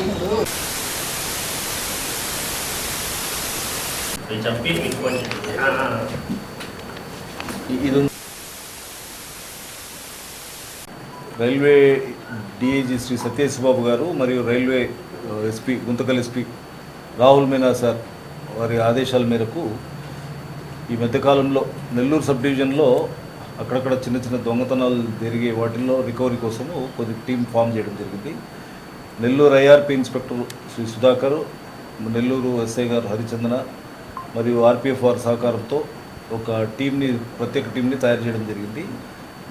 మీకు ఇది railway DIG Sri Satyesh Babu గారు మరియు railway SP Guntakal SP Rahul Meena sir వారి ఆదేశాల మేరకు ఈ మధ్యకాలంలో నెల్లూరు సబ్ డివిజన్లో అక్కడక్కడ చిన్న చిన్న దొంగతనాలు జరిగే వాటిల్లో రికవరీ కోసము కొద్ది టీం ఫామ్ చేయడం జరిగింది. Nellore IRP inspector Sri Sudhakar Nellore SI garu Harichandana మరియు ఆర్పిఎఫ్ వారి సహకారంతో ఒక టీంని ప్రత్యేక టీంని తయారు చేయడం జరిగింది.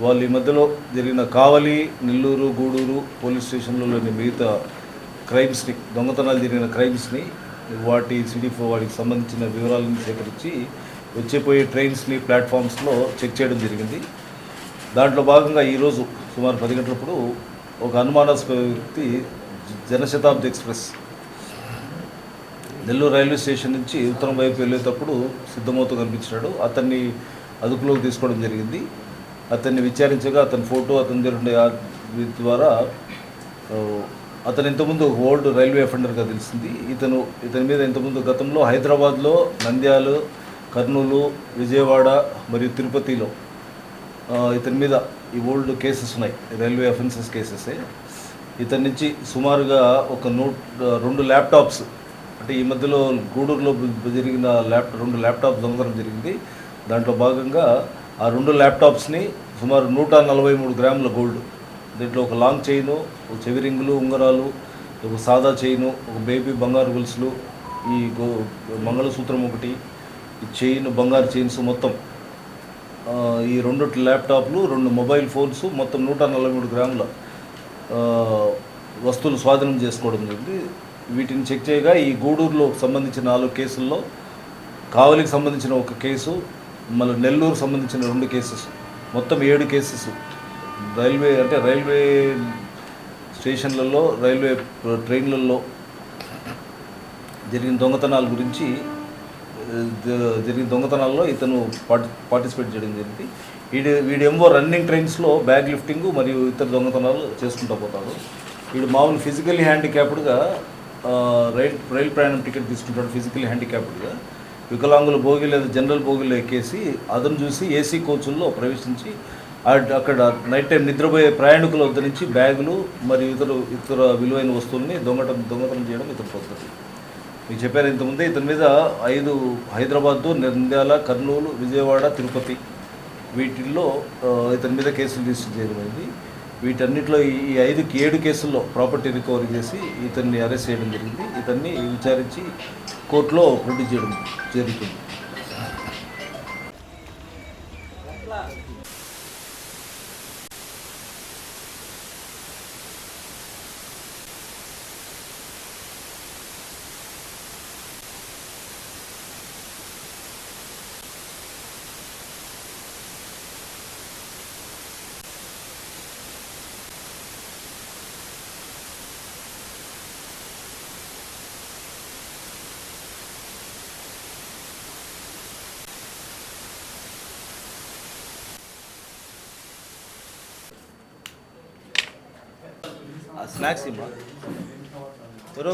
వాళ్ళు ఈ మధ్యలో జరిగిన కావలి నెల్లూరు గూడూరు పోలీస్ స్టేషన్లలోని మిగతా క్రైమ్స్ని దొంగతనాలు జరిగిన క్రైమ్స్ని వాటి సిడిఫో వాటికి సంబంధించిన వివరాలను సేకరించి వచ్చేపోయే ట్రైన్స్ని ప్లాట్ఫామ్స్లో చెక్ చేయడం జరిగింది. దాంట్లో భాగంగా ఈరోజు సుమారు పది గంటలప్పుడు ఒక అనుమానాస్పద వ్యక్తి Janashatabdi express. Nellore railway station నుంచి ఉత్తరం వైపు వెళ్ళేటప్పుడు సిద్ధమవుతూ కనిపించాడు అతన్ని అదుపులోకి తీసుకోవడం జరిగింది. అతన్ని విచారించగా అతని ఫోటో అతని జరిగిన ఆ- ద్వారా అతను ఇంతకుముందు ఓల్డ్ రైల్వే అఫెండర్గా తెలిసింది. ఇతను ఇతని మీద ఇంతకుముందు గతంలో హైదరాబాద్లో నంద్యాల కర్నూలు విజయవాడ మరియు తిరుపతిలో ఇతని మీద ఈ ఓల్డ్ కేసెస్ ఉన్నాయి. రైల్వే అఫెన్సెస్ కేసెసే. ఇతని నుంచి సుమారుగా ఒక నూట రెండు ల్యాప్టాప్స్ అంటే ఈ మధ్యలో గూడూరులో జరిగిన ల్యాప్ రెండు ల్యాప్టాప్ దొంగతనం జరిగింది. దాంట్లో భాగంగా ఆ రెండు ల్యాప్టాప్స్ని సుమారు నూట నలభై మూడు గ్రాముల గోల్డ్ దీంట్లో ఒక లాంగ్ చైను ఒక చెవి రింగులు ఉంగరాలు ఒక సాదా చైను ఒక బేబీ బంగారు గొలుసులు ఈ గో మంగళసూత్రం ఒకటి ఈ చైన్ బంగారు చైన్స్ మొత్తం. ఈ రెండు ల్యాప్టాప్లు రెండు మొబైల్ ఫోన్స్ మొత్తం నూట నలభై మూడు గ్రాముల. వస్తువులు స్వాధీనం చేసుకోవడం జరిగింది. వీటిని చెక్ చేయగా ఈ గూడూరులో సంబంధించిన నాలుగు కేసుల్లో కావలికి సంబంధించిన ఒక కేసు మళ్ళీ నెల్లూరు సంబంధించిన రెండు కేసెస్ మొత్తం ఏడు కేసెస్. రైల్వే అంటే రైల్వే స్టేషన్లలో రైల్వే ట్రైన్లలో జరిగిన దొంగతనాల గురించి జరిగిన దొంగతనాల్లో ఇతను పార్టిసిపేట్ చేయడం జరిగింది. వీడి వీడేమో రన్నింగ్ ట్రైన్స్లో బ్యాగ్ లిఫ్టింగ్ మరియు ఇతర దొంగతనాలు చేసుకుంటూ పోతాడు. వీడు మామూలు ఫిజికల్లీ హ్యాండిక్యాప్డ్గా రైల్ రైలు ప్రయాణం టికెట్ తీసుకుంటాడు ఫిజికల్లీ హ్యాండిక్యాప్డ్గా. వికలాంగుల భోగి లేదా జనరల్ భోగిలో ఎక్కేసి అతను చూసి ఏసీ కోచుల్లో ప్రవేశించి అక్కడ నైట్ టైం నిద్రపోయే ప్రయాణికుల వద్ద నుంచి బ్యాగులు మరియు ఇతర ఇతర విలువైన వస్తువుల్ని దొంగటం దొంగతనం చేయడం ఇతర పద్ధతి. మీకు చెప్పాను ఇంతకుముందే ఇతని మీద ఐదు హైదరాబాదు నంద్యాల కర్నూలు విజయవాడ తిరుపతి వీటిల్లో ఇతని మీద కేసులు రిజిస్టర్ చేయడమైంది వీటన్నిటిలో ఈ ఐదుకి ఏడు కేసుల్లో ప్రాపర్టీ రికవరీ చేసి ఇతన్ని అరెస్ట్ చేయడం జరిగింది. ఇతన్ని విచారించి కోర్టులో ప్రొడ్యూస్ చేయడం జరుగుతుంది. ஸ்நாக்ஸ் இப்போ ஒரு